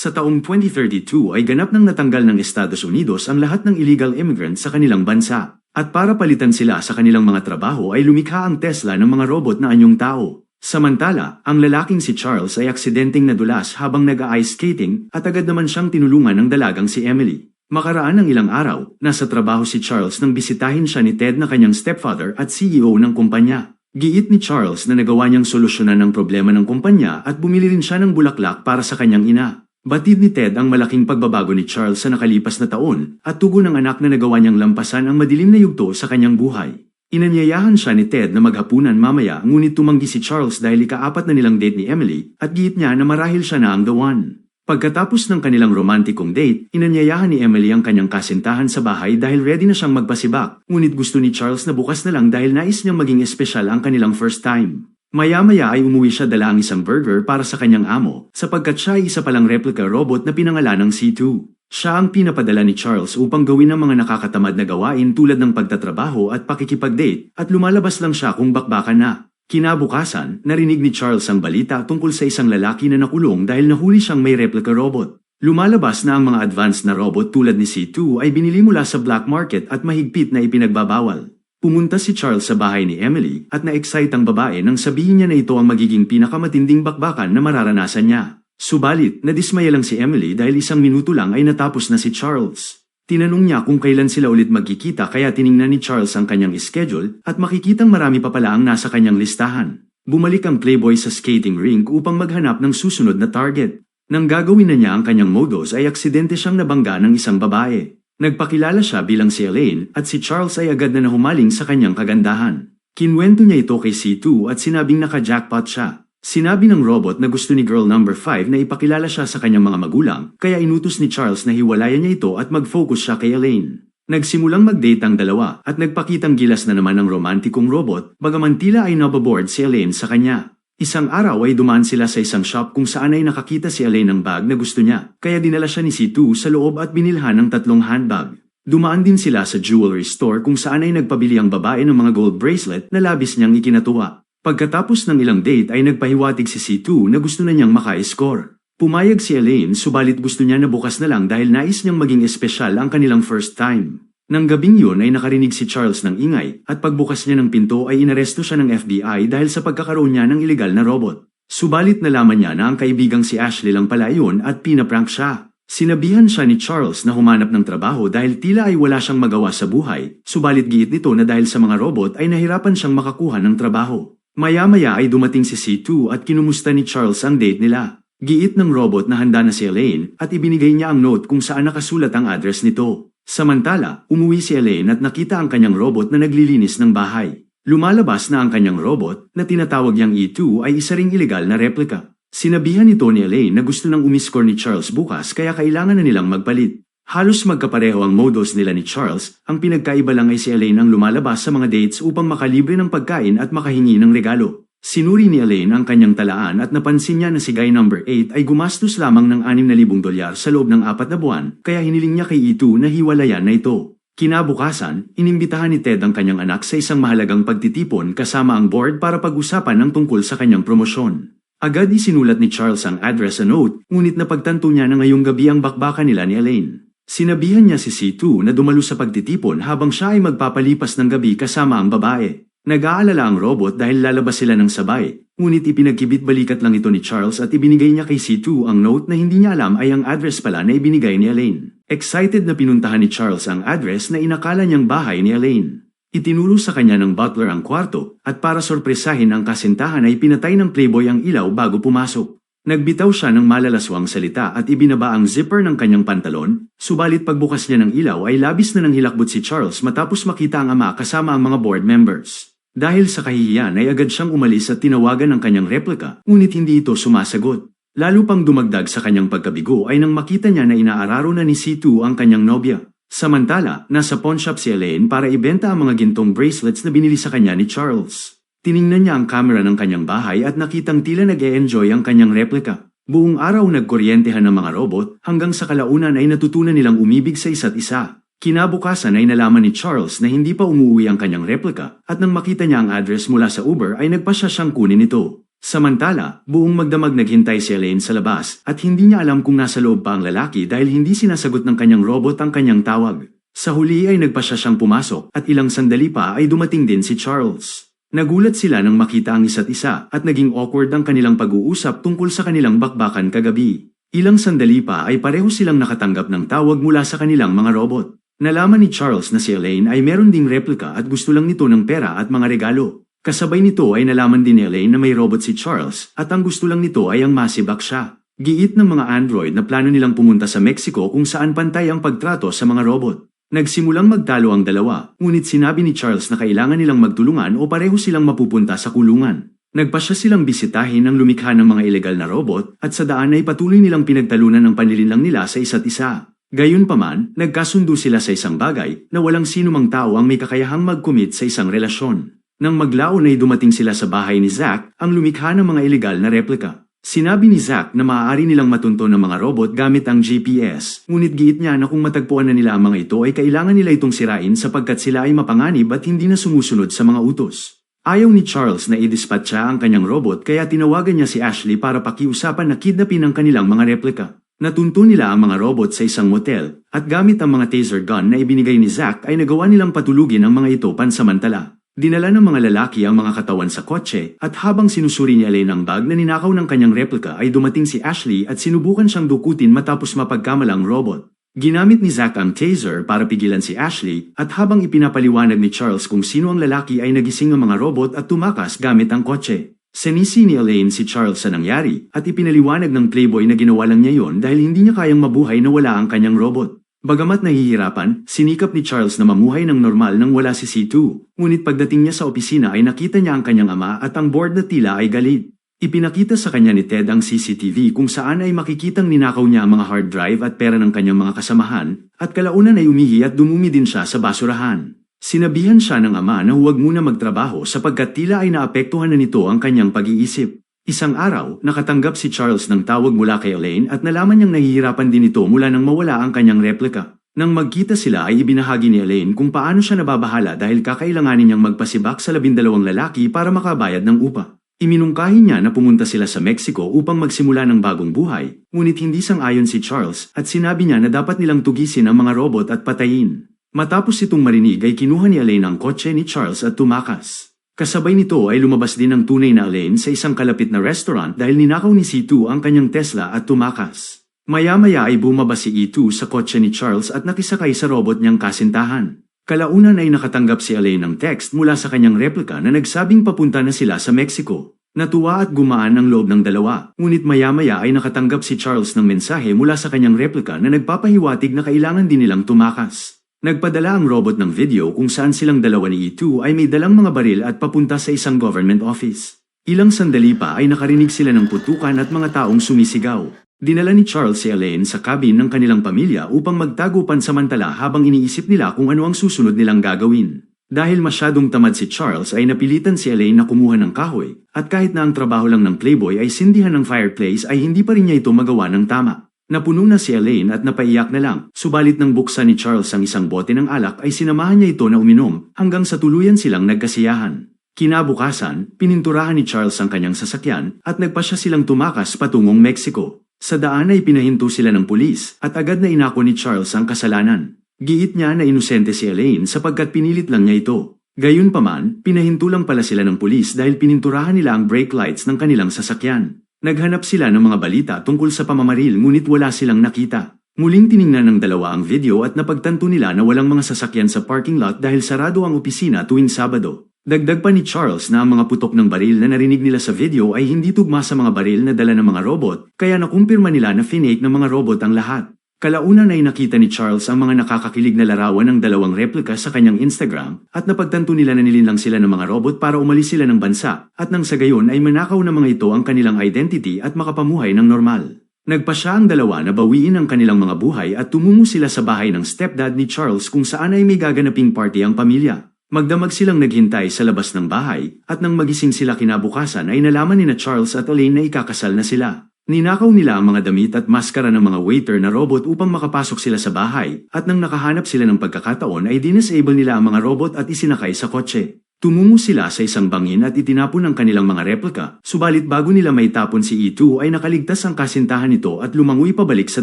Sa taong 2032 ay ganap nang natanggal ng Estados Unidos ang lahat ng illegal immigrants sa kanilang bansa. At para palitan sila sa kanilang mga trabaho ay lumikha ang Tesla ng mga robot na anyong tao. Samantala, ang lalaking si Charles ay aksidenteng nadulas habang nag-ice skating at agad naman siyang tinulungan ng dalagang si Emily. Makaraan ng ilang araw, nasa trabaho si Charles nang bisitahin siya ni Ted na kanyang stepfather at CEO ng kumpanya. Giit ni Charles na nagawa niyang solusyonan ng problema ng kumpanya at bumili rin siya ng bulaklak para sa kanyang ina. Batid ni Ted ang malaking pagbabago ni Charles sa nakalipas na taon at tugon ng anak na nagawa niyang lampasan ang madilim na yugto sa kanyang buhay. Inanyayahan siya ni Ted na maghapunan mamaya ngunit tumanggi si Charles dahil ikaapat na nilang date ni Emily at giit niya na marahil siya na ang the one. Pagkatapos ng kanilang romantikong date, inanyayahan ni Emily ang kanyang kasintahan sa bahay dahil ready na siyang magpasibak, ngunit gusto ni Charles na bukas na lang dahil nais niyang maging espesyal ang kanilang first time. Maya-maya ay umuwi siya dala ang isang burger para sa kanyang amo, sapagkat siya ay isa palang replica robot na pinangalan ng C2. Siya ang pinapadala ni Charles upang gawin ang mga nakakatamad na gawain tulad ng pagtatrabaho at pakikipag-date at lumalabas lang siya kung bakbakan na. Kinabukasan, narinig ni Charles ang balita tungkol sa isang lalaki na nakulong dahil nahuli siyang may replica robot. Lumalabas na ang mga advanced na robot tulad ni C2 ay binili mula sa black market at mahigpit na ipinagbabawal. Pumunta si Charles sa bahay ni Emily at na-excite ang babae nang sabihin niya na ito ang magiging pinakamatinding bakbakan na mararanasan niya. Subalit, nadismaya lang si Emily dahil isang minuto lang ay natapos na si Charles. Tinanong niya kung kailan sila ulit magkikita kaya tiningnan ni Charles ang kanyang schedule at makikitang marami pa pala ang nasa kanyang listahan. Bumalik ang playboy sa skating rink upang maghanap ng susunod na target. Nang gagawin na niya ang kanyang modus ay aksidente siyang nabangga ng isang babae. Nagpakilala siya bilang si Elaine at si Charles ay agad na nahumaling sa kanyang kagandahan. Kinwento niya ito kay C2 at sinabing naka-jackpot siya. Sinabi ng robot na gusto ni girl number 5 na ipakilala siya sa kanyang mga magulang, kaya inutos ni Charles na hiwalayan niya ito at mag-focus siya kay Elaine. Nagsimulang mag-date ang dalawa at nagpakitang gilas na naman ng romantikong robot, bagaman tila ay nababoard si Elaine sa kanya. Isang araw ay dumaan sila sa isang shop kung saan ay nakakita si Elaine ng bag na gusto niya, kaya dinala siya ni C2 sa loob at binilhan ng tatlong handbag. Dumaan din sila sa jewelry store kung saan ay nagpabili ang babae ng mga gold bracelet na labis niyang ikinatuwa. Pagkatapos ng ilang date ay nagpahiwatig si C2 na gusto na niyang maka-score. Pumayag si Elaine subalit gusto niya na bukas na lang dahil nais niyang maging espesyal ang kanilang first time. Nang gabing yun ay nakarinig si Charles ng ingay at pagbukas niya ng pinto ay inaresto siya ng FBI dahil sa pagkakaroon niya ng ilegal na robot. Subalit nalaman niya na ang kaibigang si Ashley lang pala yun at pinaprank siya. Sinabihan siya ni Charles na humanap ng trabaho dahil tila ay wala siyang magawa sa buhay, subalit giit nito na dahil sa mga robot ay nahirapan siyang makakuha ng trabaho. Maya-maya ay dumating si C2 at kinumusta ni Charles ang date nila. Giit ng robot na handa na si Elaine at ibinigay niya ang note kung saan nakasulat ang address nito. Samantala, umuwi si Elaine at nakita ang kanyang robot na naglilinis ng bahay. Lumalabas na ang kanyang robot na tinatawag niyang E2 ay isa ring ilegal na replika. Sinabihan nito ni Elaine na gusto nang umiskor ni Charles bukas kaya kailangan na nilang magpalit. Halos magkapareho ang modus nila ni Charles, ang pinagkaiba lang ay si Elaine ang lumalabas sa mga dates upang makalibre ng pagkain at makahingi ng regalo. Sinuri ni Elaine ang kanyang talaan at napansin niya na si guy number 8 ay gumastos lamang ng 6,000 dolyar sa loob ng apat na buwan, kaya hiniling niya kay Itu na hiwalayan na ito. Kinabukasan, inimbitahan ni Ted ang kanyang anak sa isang mahalagang pagtitipon kasama ang board para pag-usapan ng tungkol sa kanyang promosyon. Agad isinulat ni Charles ang address sa note, ngunit napagtanto niya na ngayong gabi ang bakbakan nila ni Elaine. Sinabihan niya si C2 na dumalo sa pagtitipon habang siya ay magpapalipas ng gabi kasama ang babae. Nag-aalala ang robot dahil lalabas sila ng sabay, ngunit ipinagkibit balikat lang ito ni Charles at ibinigay niya kay C2 ang note na hindi niya alam ay ang address pala na ibinigay ni Elaine. Excited na pinuntahan ni Charles ang address na inakala niyang bahay ni Elaine. Itinuro sa kanya ng butler ang kwarto at para sorpresahin ang kasintahan ay pinatay ng playboy ang ilaw bago pumasok. Nagbitaw siya ng malalaswang salita at ibinaba ang zipper ng kanyang pantalon, subalit pagbukas niya ng ilaw ay labis na nang hilakbot si Charles matapos makita ang ama kasama ang mga board members. Dahil sa kahihiyan ay agad siyang umalis at tinawagan ang kanyang replika, ngunit hindi ito sumasagot. Lalo pang dumagdag sa kanyang pagkabigo ay nang makita niya na inaararo na ni C2 ang kanyang nobya. Samantala, nasa pawn shop si Elaine para ibenta ang mga gintong bracelets na binili sa kanya ni Charles. Tiningnan niya ang kamera ng kanyang bahay at nakitang tila nag -e enjoy ang kanyang replika. Buong araw nagkuryentehan ng mga robot hanggang sa kalaunan ay natutunan nilang umibig sa isa't isa. Kinabukasan ay nalaman ni Charles na hindi pa umuwi ang kanyang replika at nang makita niya ang address mula sa Uber ay nagpasya siyang kunin ito. Samantala, buong magdamag naghintay si Elaine sa labas at hindi niya alam kung nasa loob pa ang lalaki dahil hindi sinasagot ng kanyang robot ang kanyang tawag. Sa huli ay nagpasya siyang pumasok at ilang sandali pa ay dumating din si Charles. Nagulat sila nang makita ang isa't isa at naging awkward ang kanilang pag-uusap tungkol sa kanilang bakbakan kagabi. Ilang sandali pa ay pareho silang nakatanggap ng tawag mula sa kanilang mga robot. Nalaman ni Charles na si Elaine ay meron ding replika at gusto lang nito ng pera at mga regalo. Kasabay nito ay nalaman din ni Elaine na may robot si Charles at ang gusto lang nito ay ang masibak siya. Giit ng mga android na plano nilang pumunta sa Mexico kung saan pantay ang pagtrato sa mga robot. Nagsimulang magtalo ang dalawa, ngunit sinabi ni Charles na kailangan nilang magtulungan o pareho silang mapupunta sa kulungan. Nagpasya silang bisitahin ang lumikha ng mga ilegal na robot at sa daan ay patuloy nilang pinagtalunan ang panlilinlang nila sa isa't isa. Gayunpaman, nagkasundo sila sa isang bagay na walang sinumang tao ang may kakayahang mag-commit sa isang relasyon. Nang maglaon ay dumating sila sa bahay ni Zack, ang lumikha ng mga ilegal na replika. Sinabi ni Zack na maaari nilang matunto ng mga robot gamit ang GPS, ngunit giit niya na kung matagpuan na nila ang mga ito ay kailangan nila itong sirain sapagkat sila ay mapanganib at hindi na sumusunod sa mga utos. Ayaw ni Charles na idispatcha ang kanyang robot kaya tinawagan niya si Ashley para pakiusapan na kidnapin ang kanilang mga replika. Natunto nila ang mga robot sa isang motel, at gamit ang mga taser gun na ibinigay ni Zack ay nagawa nilang patulugin ang mga ito pansamantala. Dinala ng mga lalaki ang mga katawan sa kotse at habang sinusuri ni Elaine ang bag na ninakaw ng kanyang replika ay dumating si Ashley at sinubukan siyang dukutin matapos mapagkamalang robot. Ginamit ni Zack ang taser para pigilan si Ashley at habang ipinapaliwanag ni Charles kung sino ang lalaki ay nagising ang mga robot at tumakas gamit ang kotse. Sinisi ni Elaine si Charles sa nangyari at ipinaliwanag ng playboy na ginawa lang niya yon dahil hindi niya kayang mabuhay na wala ang kanyang robot. Bagamat nahihirapan, sinikap ni Charles na mamuhay ng normal nang wala si C2, ngunit pagdating niya sa opisina ay nakita niya ang kanyang ama at ang board na tila ay galit. Ipinakita sa kanya ni Ted ang CCTV kung saan ay makikitang ninakaw niya ang mga hard drive at pera ng kanyang mga kasamahan, at kalaunan ay umihi at dumumi din siya sa basurahan. Sinabihan siya ng ama na huwag muna magtrabaho sapagkat tila ay naapektuhan na nito ang kanyang pag-iisip. Isang araw, nakatanggap si Charles ng tawag mula kay Elaine at nalaman niyang nahihirapan din ito mula nang mawala ang kanyang replika. Nang magkita sila ay ibinahagi ni Elaine kung paano siya nababahala dahil kakailanganin niyang magpasibak sa labindalawang lalaki para makabayad ng upa. Iminungkahi niya na pumunta sila sa Mexico upang magsimula ng bagong buhay, ngunit hindi sang-ayon si Charles at sinabi niya na dapat nilang tugisin ang mga robot at patayin. Matapos itong marinig ay kinuha ni Elaine ang kotse ni Charles at tumakas. Kasabay nito ay lumabas din ang tunay na Elaine sa isang kalapit na restaurant dahil ninakaw ni C2 ang kanyang Tesla at tumakas. Maya-maya ay bumaba si E2 sa kotse ni Charles at nakisakay sa robot niyang kasintahan. Kalaunan ay nakatanggap si Elaine ng text mula sa kanyang replika na nagsabing papunta na sila sa Mexico. Natuwa at gumaan ang loob ng dalawa, ngunit maya-maya ay nakatanggap si Charles ng mensahe mula sa kanyang replika na nagpapahiwatig na kailangan din nilang tumakas. Nagpadala ang robot ng video kung saan silang dalawa ni E2 ay may dalang mga baril at papunta sa isang government office. Ilang sandali pa ay nakarinig sila ng putukan at mga taong sumisigaw. Dinala ni Charles si Elaine sa cabin ng kanilang pamilya upang magtago pansamantala habang iniisip nila kung ano ang susunod nilang gagawin. Dahil masyadong tamad si Charles ay napilitan si Elaine na kumuha ng kahoy at kahit na ang trabaho lang ng playboy ay sindihan ng fireplace ay hindi pa rin niya ito magawa ng tama. Napuno na si Elaine at napaiyak na lang, subalit nang buksan ni Charles ang isang bote ng alak ay sinamahan niya ito na uminom hanggang sa tuluyan silang nagkasiyahan. Kinabukasan, pininturahan ni Charles ang kanyang sasakyan at nagpa siya silang tumakas patungong Mexico. Sa daan ay pinahinto sila ng pulis at agad na inako ni Charles ang kasalanan. Giit niya na inosente si Elaine sapagkat pinilit lang niya ito. Gayunpaman, pinahinto lang pala sila ng pulis dahil pininturahan nila ang brake lights ng kanilang sasakyan. Naghanap sila ng mga balita tungkol sa pamamaril ngunit wala silang nakita. Muling tiningnan ng dalawa ang video at napagtanto nila na walang mga sasakyan sa parking lot dahil sarado ang opisina tuwing Sabado. Dagdag pa ni Charles na ang mga putok ng baril na narinig nila sa video ay hindi tugma sa mga baril na dala ng mga robot, kaya nakumpirma nila na finake ng mga robot ang lahat. Kalaunan ay nakita ni Charles ang mga nakakakilig na larawan ng dalawang replika sa kanyang Instagram at napagtanto nila na nilinlang sila ng mga robot para umalis sila ng bansa at nang sa gayon ay manakaw ng mga ito ang kanilang identity at makapamuhay ng normal. Nagpa siya ang dalawa na bawiin ang kanilang mga buhay at tumungo sila sa bahay ng stepdad ni Charles kung saan ay may gaganaping party ang pamilya. Magdamag silang naghintay sa labas ng bahay at nang magising sila kinabukasan ay nalaman ni na Charles at Elaine na ikakasal na sila. Ninakaw nila ang mga damit at maskara ng mga waiter na robot upang makapasok sila sa bahay at nang nakahanap sila ng pagkakataon ay dinisable nila ang mga robot at isinakay sa kotse. Tumungo sila sa isang bangin at itinapon ang kanilang mga replika, subalit bago nila maitapon si E2 ay nakaligtas ang kasintahan nito at lumangoy pabalik sa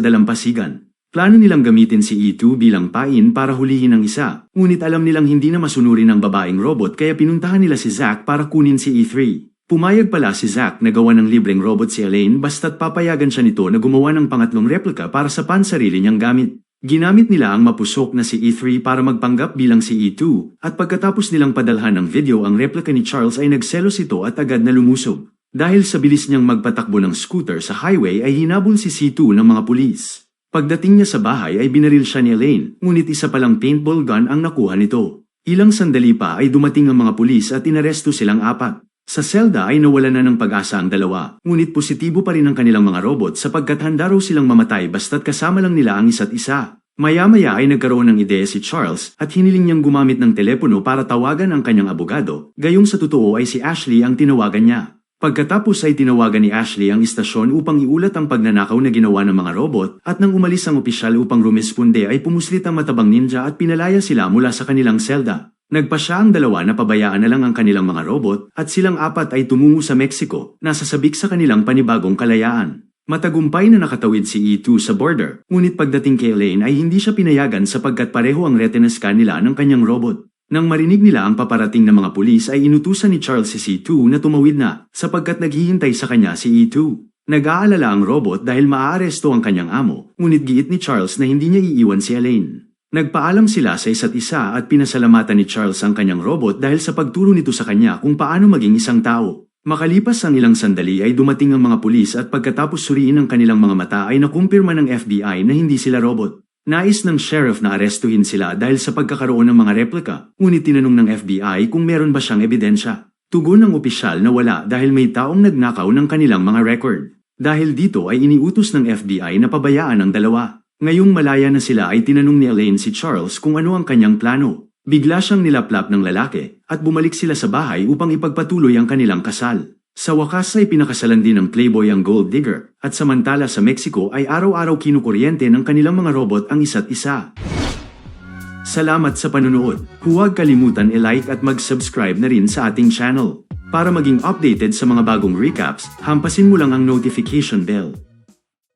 dalampasigan. Plano nilang gamitin si E2 bilang pain para hulihin ang isa, ngunit alam nilang hindi na masunurin ang babaeng robot kaya pinuntahan nila si Zack para kunin si E3. Pumayag pala si Zack na gawa ng libreng robot si Elaine basta't papayagan siya nito na gumawa ng pangatlong replika para sa pansarili niyang gamit. Ginamit nila ang mapusok na si E3 para magpanggap bilang si E2 at pagkatapos nilang padalhan ng video ang replika ni Charles ay nagselos ito at agad na lumusog. Dahil sa bilis niyang magpatakbo ng scooter sa highway ay hinabol si C2 ng mga pulis. Pagdating niya sa bahay ay binaril siya ni Elaine, ngunit isa palang paintball gun ang nakuha nito. Ilang sandali pa ay dumating ang mga pulis at inaresto silang apat. Sa selda ay nawala na ng pag-asa ang dalawa, ngunit positibo pa rin ang kanilang mga robot sapagkat handa raw silang mamatay basta't kasama lang nila ang isa't isa. Maya-maya ay nagkaroon ng ideya si Charles at hiniling niyang gumamit ng telepono para tawagan ang kanyang abogado, gayong sa totoo ay si Ashley ang tinawagan niya. Pagkatapos ay tinawagan ni Ashley ang istasyon upang iulat ang pagnanakaw na ginawa ng mga robot at nang umalis ang opisyal upang rumisponde ay pumuslit ang matabang ninja at pinalaya sila mula sa kanilang selda. Nagpa siya ang dalawa na pabayaan na lang ang kanilang mga robot at silang apat ay tumungo sa Mexico na sasabik sa kanilang panibagong kalayaan. Matagumpay na nakatawid si E2 sa border, ngunit pagdating kay Elaine ay hindi siya pinayagan sapagkat pareho ang retina scan nila ng kanyang robot. Nang marinig nila ang paparating ng mga pulis ay inutusan ni Charles si C2 na tumawid na sapagkat naghihintay sa kanya si E2. Nag-aalala ang robot dahil maaaresto ang kanyang amo, ngunit giit ni Charles na hindi niya iiwan si Elaine. Nagpaalam sila sa isa't isa at pinasalamatan ni Charles ang kanyang robot dahil sa pagturo nito sa kanya kung paano maging isang tao. Makalipas ang ilang sandali ay dumating ang mga pulis at pagkatapos suriin ang kanilang mga mata ay nakumpirma ng FBI na hindi sila robot. Nais ng sheriff na arestuhin sila dahil sa pagkakaroon ng mga replika, ngunit tinanong ng FBI kung meron ba siyang ebidensya. Tugon ng opisyal na wala dahil may taong nagnakaw ng kanilang mga record. Dahil dito ay iniutos ng FBI na pabayaan ang dalawa. Ngayong malaya na sila ay tinanong ni Elaine si Charles kung ano ang kanyang plano. Bigla siyang nilaplap ng lalaki at bumalik sila sa bahay upang ipagpatuloy ang kanilang kasal. Sa wakas ay pinakasalan din ng Playboy ang Gold Digger at samantala sa Mexico ay araw-araw kinukuryente ng kanilang mga robot ang isa't isa. Salamat sa panunood. Huwag kalimutan i-like at mag-subscribe na rin sa ating channel. Para maging updated sa mga bagong recaps, hampasin mo lang ang notification bell.